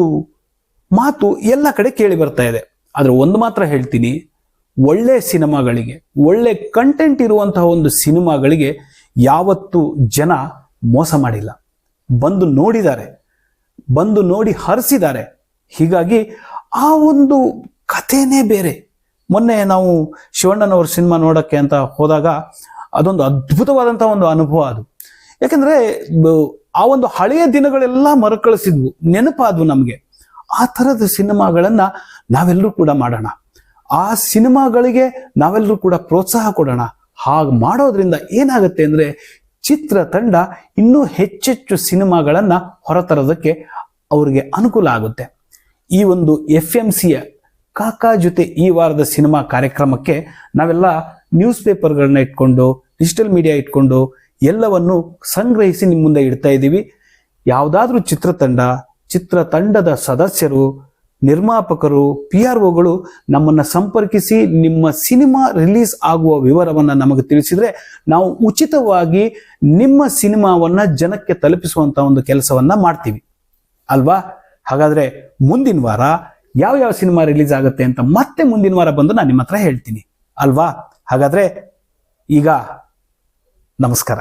ಮಾತು ಎಲ್ಲ ಕಡೆ ಕೇಳಿ ಬರ್ತಾ ಇದೆ. ಆದರೆ ಒಂದು ಮಾತ್ರ ಹೇಳ್ತೀನಿ, ಒಳ್ಳೆ ಸಿನಿಮಾಗಳಿಗೆ, ಒಳ್ಳೆ ಕಂಟೆಂಟ್ ಇರುವಂತಹ ಒಂದು ಸಿನಿಮಾಗಳಿಗೆ ಯಾವತ್ತೂ ಜನ ಮೋಸ ಮಾಡಿಲ್ಲ. ಬಂದು ನೋಡಿದ್ದಾರೆ, ಬಂದು ನೋಡಿ ಹರಿಸಿದ್ದಾರೆ. ಹೀಗಾಗಿ ಆ ಒಂದು ಕಥೆನೇ ಬೇರೆ. ಮೊನ್ನೆ ನಾವು ಶಿವಣ್ಣನವ್ರ ಸಿನಿಮಾ ನೋಡೋಕ್ಕೆ ಅಂತ ಹೋದಾಗ ಅದೊಂದು ಅದ್ಭುತವಾದಂಥ ಒಂದು ಅನುಭವ ಅದು. ಯಾಕೆಂದರೆ, ಆ ಒಂದು ಹಳೆಯ ದಿನಗಳೆಲ್ಲ ಮರುಕಳಿಸಿದ್ವು. ನೆನಪಾದ್ವು ನಮಗೆ. ಆ ಥರದ ಸಿನಿಮಾಗಳನ್ನ ನಾವೆಲ್ಲರೂ ಕೂಡ ಮಾಡೋಣ. ಆ ಸಿನಿಮಾಗಳಿಗೆ ನಾವೆಲ್ಲರೂ ಕೂಡ ಪ್ರೋತ್ಸಾಹ ಕೊಡೋಣ. ಹಾಗೆ ಮಾಡೋದ್ರಿಂದ ಏನಾಗುತ್ತೆ ಅಂದ್ರೆ ಚಿತ್ರತಂಡ ಇನ್ನೂ ಹೆಚ್ಚೆಚ್ಚು ಸಿನಿಮಾಗಳನ್ನ ಹೊರತರೋದಕ್ಕೆ ಅವರಿಗೆ ಅನುಕೂಲ ಆಗುತ್ತೆ. ಈ ಒಂದು ಎಫ್ ಎಂ ಸಿಯ ಕಾಕಾ ಜೊತೆ ಈ ವಾರದ ಸಿನಿಮಾ ಕಾರ್ಯಕ್ರಮಕ್ಕೆ ನಾವೆಲ್ಲ ನ್ಯೂಸ್ ಪೇಪರ್ಗಳನ್ನ ಇಟ್ಕೊಂಡು, ಡಿಜಿಟಲ್ ಮೀಡಿಯಾ ಇಟ್ಕೊಂಡು ಎಲ್ಲವನ್ನು ಸಂಗ್ರಹಿಸಿ ನಿಮ್ಮ ಮುಂದೆ ಇಡ್ತಾ ಇದ್ದೀವಿ ಯಾವುದಾದ್ರೂ ಚಿತ್ರತಂಡ ಚಿತ್ರತಂಡದ ಸದಸ್ಯರು, ನಿರ್ಮಾಪಕರು ಪಿ ಆರ್ ಒಗಳು ನಮ್ಮನ್ನ ಸಂಪರ್ಕಿಸಿ ನಿಮ್ಮ ಸಿನಿಮಾ ರಿಲೀಸ್ ಆಗುವ ವಿವರವನ್ನ ನಮಗೆ ತಿಳಿಸಿದ್ರೆ ನಾವು ಉಚಿತವಾಗಿ ನಿಮ್ಮ ಸಿನಿಮಾವನ್ನ ಜನಕ್ಕೆ ತಲುಪಿಸುವಂತ ಒಂದು ಕೆಲಸವನ್ನ ಮಾಡ್ತೀವಿ. ಅಲ್ವಾ? ಹಾಗಾದ್ರೆ ಮುಂದಿನ ವಾರ ಯಾವ ಯಾವ ಸಿನಿಮಾ ರಿಲೀಸ್ ಆಗುತ್ತೆ ಅಂತ ಮತ್ತೆ ಮುಂದಿನ ವಾರ ಬಂದು ನಾನು ನಿಮ್ಮ ಹತ್ರ ಹೇಳ್ತೀನಿ. ಅಲ್ವಾ? ಹಾಗಾದ್ರೆ ಈಗ ನಮಸ್ಕಾರ.